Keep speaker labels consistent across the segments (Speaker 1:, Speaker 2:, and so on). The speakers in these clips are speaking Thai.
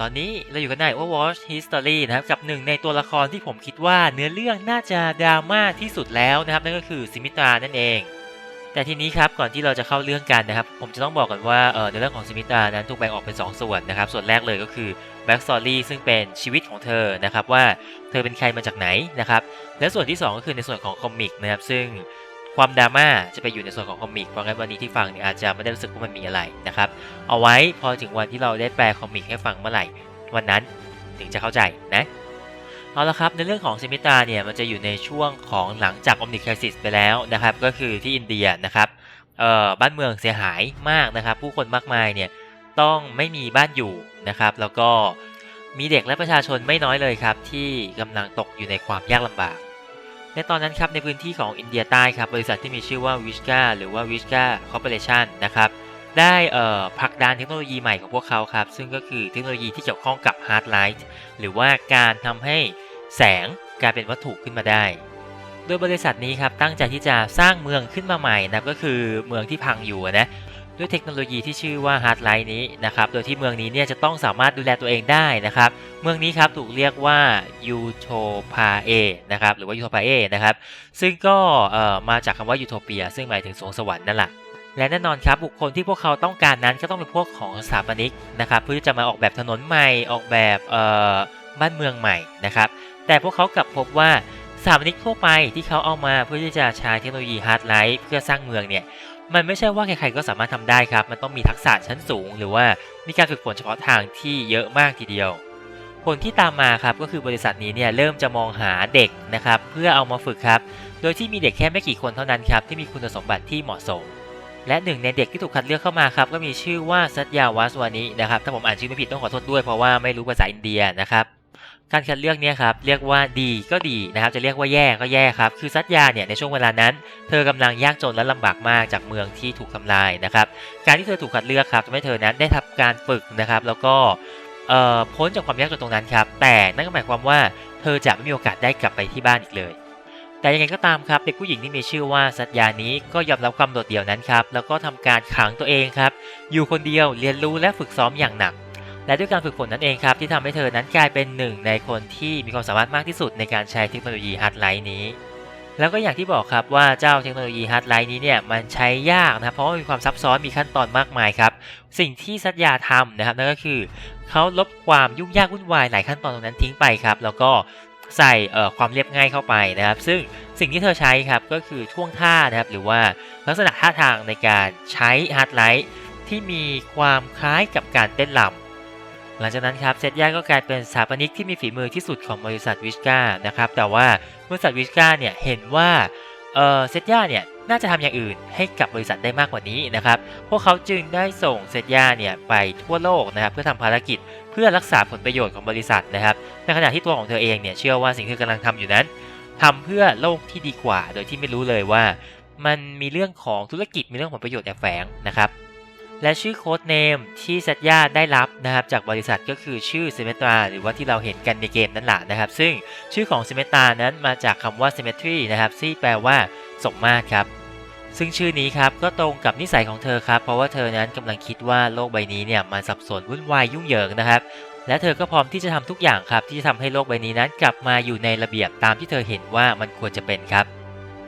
Speaker 1: ตอนนี้เราอยู่กันใน Overwatch History นะครับกับหนึ่งในตัวละครที่ผมคิดว่าเนื้อเรื่องน่าจะดราม่าที่สุดแล้วนะครับนั่นก็คือซิมิตรานั่นเอง แต่ทีนี้ครับก่อนที่เราจะเข้าเรื่องกันนะครับ ผมจะต้องบอกกันว่าเออในเรื่องของซิมิตรานั้นถูกแบ่งออกเป็น 2 ส่วนนะครับ ส่วนแรกเลยก็คือ Back Story ซึ่งเป็นชีวิตของเธอนะครับว่าเธอเป็นใครมาจากไหนนะครับและส่วนที่ 2 ก็คือในส่วนของคอมิกนะครับซึ่ง ความดราม่าจะไปอยู่ในส่วนของคอมิก เพราะงั้นวันนี้ที่ฟังเนี่ยอาจจะไม่ได้รู้สึกว่ามันมีอะไรนะครับ เอาไว้พอถึงวันที่เราได้แปลคอมิกให้ฟังเมื่อไหร่ วันนั้นถึงจะเข้าใจนะ เอาละครับ ในเรื่องของซิมิตาเนี่ยมันจะอยู่ในช่วงของหลังจากอมนิค i ซิสไปแล้วนะครับ ก็คือที่อินเดียนะครับเอ่อบ้านเมืองเสียหายมากนะครับ ผู้คนมากมายเนี่ยต้องไม่มีบ้านอยู่นะครับ แล้วก็มีเด็กและประชาชนไม่น้อยเลยครับ ที่กำลังตกอยู่ในความยากลำบาก ในตอนนั้นครับในพื้นที่ของอินเดียใต้ครับบริษัทที่มีชื่อว่าวิชกาหรือว่าวิชกาคอร์ปอเรชันนะครับได้ผลักดันเทคโนโลยีใหม่ของพวกเขาครับซึ่งก็คือเทคโนโลยีที่เกี่ยวข้องกับฮาร์ดไลท์หรือว่าการทำให้แสงกลายเป็นวัตถุขึ้นมาได้ โดยบริษัทนี้ครับตั้งใจที่จะสร้างเมืองขึ้นมาใหม่นะก็คือเมืองที่พังอยู่นะ ด้วยเทคโนโลยีที่ชื่อว่าฮาร์ดไลท์นี้นะครับ โดยที่เมืองนี้เนี่ยจะต้องสามารถดูแลตัวเองได้นะครับ เมืองนี้ครับถูกเรียกว่ายูโทพาเอนะครับ หรือว่ายูโทพาเอนะครับ ซึ่งก็เอ่อมาจากคำว่ายูโทเปีย ซึ่งหมายถึงสวงสวรรค์นั่นแหละและแน่นอนครับบุคคลที่พวกเขาต้องการนั้นก็ต้องเป็นพวกของสถาปนิกนะครับเพื่อจะมาออกแบบถนนใหม่ออกแบบเอ่อบ้านเมืองใหม่นะครับ แต่พวกเขากลับพบว่า สถาปนิกทั่วไปที่เขาเอามาเพื่อที่จะใช้เทคโนโลยีฮาร์ดไลท์เพื่อสร้างเมืองเนี่ยมันไม่ใช่ว่าใครๆก็สามารถทำได้ครับ มันต้องมีทักษะชั้นสูง หรือว่ามีการฝึกฝนเฉพาะทางที่เยอะมากทีเดียว ผลที่ตามมาครับก็คือบริษัทนี้เนี่ยเริ่มจะมองหาเด็กนะครับเพื่อเอามาฝึกครับ โดยที่มีเด็กแค่ไม่กี่คนเท่านั้นครับที่มีคุณสมบัติที่เหมาะสม และหนึ่งในเด็กที่ถูกคัดเลือกเข้ามาครับก็มีชื่อว่าซัตยาวาสวานินะครับถ้าผมอ่านชื่อไม่ผิดต้องขอโทษด้วยเพราะว่าไม่รู้ภาษาอินเดียนะครับ การคัดเลือกเนี่ยครับเรียกว่าดีก็ดีนะครับจะเรียกว่าแย่ก็แย่ครับคือซัตยาเนี่ยในช่วงเวลานั้น เธอกำลังยากจนและลำบากมากจากเมืองที่ถูกทำลายนะครับการที่เธอถูกคัดเลือกครับทำให้เธอนั้นได้ทำการฝึกนะครับแล้วก็พ้นจากความยากจนตรงนั้นครับแต่นั่นก็หมายความว่าเธอจะไม่มีโอกาสได้กลับไปที่บ้านอีกเลย แต่ยังไงก็ตามครับเด็กผู้หญิงที่มีชื่อว่าสัตยานี้ก็ยอมรับความโดดเดี่ยวนั้นครับแล้วก็ทำการขังตัวเองครับอยู่คนเดียวเรียนรู้และฝึกซ้อมอย่างหนัก และด้วยการฝึกฝนนั่นเองครับที่ทำให้เธอนั้นกลายเป็นหนึ่งในคนที่มีความสามารถมากที่สุดในการใช้เทคโนโลยีฮาร์ดไลท์นี้ แล้วก็อย่างที่บอกครับว่าเจ้าเทคโนโลยีฮาร์ดไลท์นี้เนี่ยมันใช้ยากนะครับเพราะว่ามีความซับซ้อนมีขั้นตอนมากมายครับ สิ่งที่สัตยาทำนะครับนั่นก็คือเขาลบความยุ่งยากวุ่นวายหลายขั้นตอนตรงนั้นทิ้งไปครับ แล้วก็ใส่เอ่อความเรียบง่ายเข้าไปนะครับ ซึ่งสิ่งที่เธอใช้ครับก็คือท่วงท่านะครับหรือว่าลักษณะท่าทางในการใช้ฮาร์ดไลท์ที่มีความคล้ายกับการเต้นรำ หลังจากนั้นครับเซตย่าก็กลายเป็นสถาปนิกที่มีฝีมือที่สุดของบริษัทวิชกานะครับแต่ว่าบริษัทวิชกาเนี่ยเห็นว่าเเซตย่าเนี่ยน่าจะทำอย่างอื่นให้กับบริษัทได้มากกว่านี้นะครับ พวกเขาจึงได้ส่งเซตย่าเนี่ยไปทั่วโลกนะครับเพื่อทำภารกิจเพื่อรักษาผลประโยชน์ของบริษัทนะครับ ในขณะที่ตัวของเธอเองเนี่ยเชื่อว่าสิ่งที่เธอกำลังทำอยู่นั้นทำเพื่อโลกที่ดีกว่า โดยที่ไม่รู้เลยว่า มันมีเรื่องของธุรกิจมีเรื่องผลประโยชน์แอบแฝงนะครับ และชื่อโค้ดเนมที่สัตยาได้รับนะครับจากบริษัทก็คือชื่อเซเมตราหรือว่าที่เราเห็นกันในเกมนั่นแหละนะครับ ซึ่งชื่อของเซเมตรานั้นมาจากคำว่า symmetry นะครับที่แปลว่าสมมาตรครับซึ่งชื่อนี้ครับก็ตรงกับนิสัยของเธอครับ เพราะว่าเธอนั้นกำลังคิดว่าโลกใบนี้เนี่ยมันสับสนวุ่นวายยุ่งเหยิงนะครับ และเธอก็พร้อมที่จะทำทุกอย่างครับ ที่จะทำให้โลกใบนี้นั้นกลับมาอยู่ในระเบียบตามที่เธอเห็นว่ามันควรจะเป็นครับ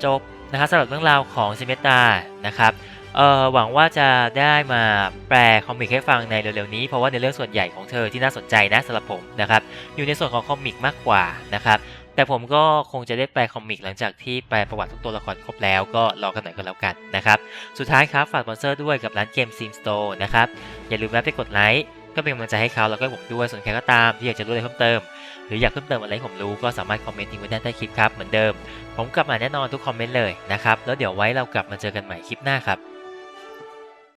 Speaker 1: จบนะครับสำหรับเรื่องราวของเซเมตานะครับ เอ่อหวังว่าจะได้มาแปลคอมิกให้ฟังในเร็วๆนี้ เพราะว่าในเรื่องส่วนใหญ่ของเธอที่น่าสนใจนะสำหรับผมนะครับอยู่ในส่วนของคอมิกมากกว่านะครับแต่ผมก็คงจะได้แปลคอมิกหลังจากที่แปลประวัติทุกตัวละครครบแล้วก็รอกันหน่อยก็แล้วกันนะครับสุดท้ายครับฝากสปอนเซอร์ด้วยกับร้านเกมซิมสโตร์นะครับอย่าลืมแวะไปกดไลค์ก็เป็นกำลังใจให้เขาแล้วก็ผมด้วยส่วนใครก็ตามที่อยากจะรู้อะไรเพิ่มเติม หรืออยากเพิ่มเติมอะไรผมรู้ก็สามารถคอมเมนต์ทิ้งไว้ด้านใต้คลิปครับเหมือนเดิม ผมกลับมาแน่นอนทุกคอมเมนต์เลยนะครับแล้วเดี๋ยวไว้เรากลับมาเจอกันใหม่คลิปหน้าครับ